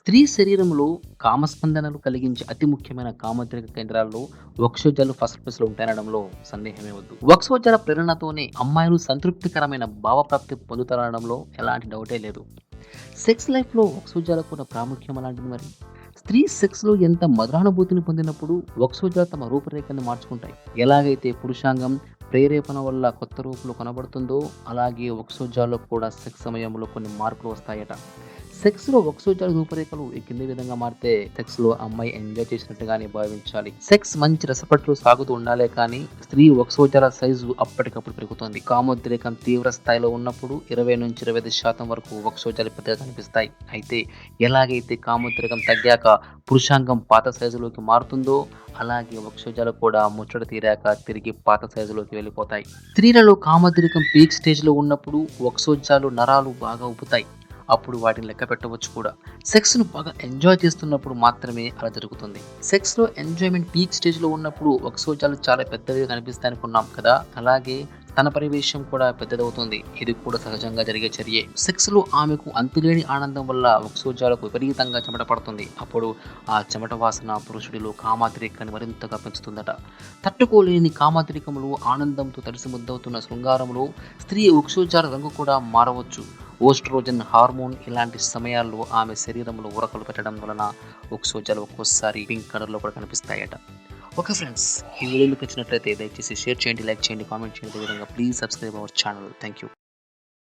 స్త్రీ శరీరంలో కామస్పందనలు కలిగించే అతి ముఖ్యమైన కామద్రిక కేంద్రాల్లో వక్షోజాలు ఫస్ట్ ప్లేస్లో ఉంటాయనడంలో సందేహమే వద్దు. వక్షోజాల ప్రేరణతోనే అమ్మాయిలు సంతృప్తికరమైన భావప్రాప్తి పొందుతారనడంలో ఎలాంటి డౌటే లేదు. సెక్స్ లైఫ్లో వక్షోజాలకు ఉన్న ప్రాముఖ్యం అలాంటిది మరి. స్త్రీ సెక్స్లో ఎంత మధురానుభూతిని పొందినప్పుడు వక్షోజాలు తమ రూపురేఖను మార్చుకుంటాయి. ఎలాగైతే పురుషాంగం ప్రేరేపణ వల్ల కొత్త రూపులు కనబడుతుందో అలాగే వక్షోజాల్లో కూడా సెక్స్ సమయంలో కొన్ని మార్పులు వస్తాయట. సెక్స్లో వక్షోజాల రూపరేఖలు ఈ కింది విధంగా మారితే సెక్స్లో అమ్మాయి ఎంజాయ్ చేసినట్టుగానే భావించాలి. సెక్స్ మంచి రసపట్లు సాగుతూ ఉండాలే కానీ స్త్రీ వక్షోజాల సైజు అప్పటికప్పుడు పెరుగుతుంది. కామోద్రేకం తీవ్ర స్థాయిలో ఉన్నప్పుడు ఇరవై నుంచి ఇరవై ఐదు శాతం వరకు వక్షోజాలు పెద్దగా కనిపిస్తాయి అయితే ఎలాగైతే కామోద్రేకం తగ్గాక పురుషాంగం పాత సైజులోకి మారుతుందో అలాగే వక్షోజాలు కూడా ముచ్చట తీరాక తిరిగి పాత సైజులోకి వెళ్ళిపోతాయి. స్త్రీలలో కామద్రికం పీక్ స్టేజ్లో ఉన్నప్పుడు వక్షోజాలు నరాలు బాగా ఉపుతాయి అప్పుడు వాటిని లెక్క పెట్టవచ్చు కూడా. సెక్స్ను బాగా ఎంజాయ్ చేస్తున్నప్పుడు మాత్రమే అలా జరుగుతుంది. సెక్స్లో ఎంజాయ్మెంట్ పీక్ స్టేజ్లో ఉన్నప్పుడు వక్షోజాలు చాలా పెద్దవిగా కనిపిస్తాయి అనుకున్నాం కదా? అలాగే తన పరివేశం కూడా పెద్దదవుతుంది. ఇది కూడా సహజంగా జరిగే చర్యే. సెక్స్లో ఆమెకు అంతులేని ఆనందం వల్ల వక్సోజాలకు విపరీతంగా చెమట పడుతుంది. అప్పుడు ఆ చెమట వాసన పురుషుడిలో కామాతిరేకాన్ని మరింతగా పెంచుతుందట. తట్టుకోలేని కామాతిరేకములు ఆనందంతో తడిసి ముద్దవుతున్న శృంగారంలో స్త్రీ వక్షోజాల రంగు కూడా మారవచ్చు. ఓస్ట్రోజన్ హార్మోన్ ఇలాంటి సమయాల్లో ఆమె శరీరంలో ఉరకలు పెట్టడం వలన ఒక్సోజాలు ఒక్కోసారి పింక్ కలర్లో కూడా కనిపిస్తాయట. ఓకే ఫ్రెండ్స్ ఈ వీడియో మీకు నచ్చినట్లయితే దయచేసి షేర్ చేయండి లైక్ చేయండి కామెంట్ చేయండి. అదేవిధంగా please subscribe our channel. Thank you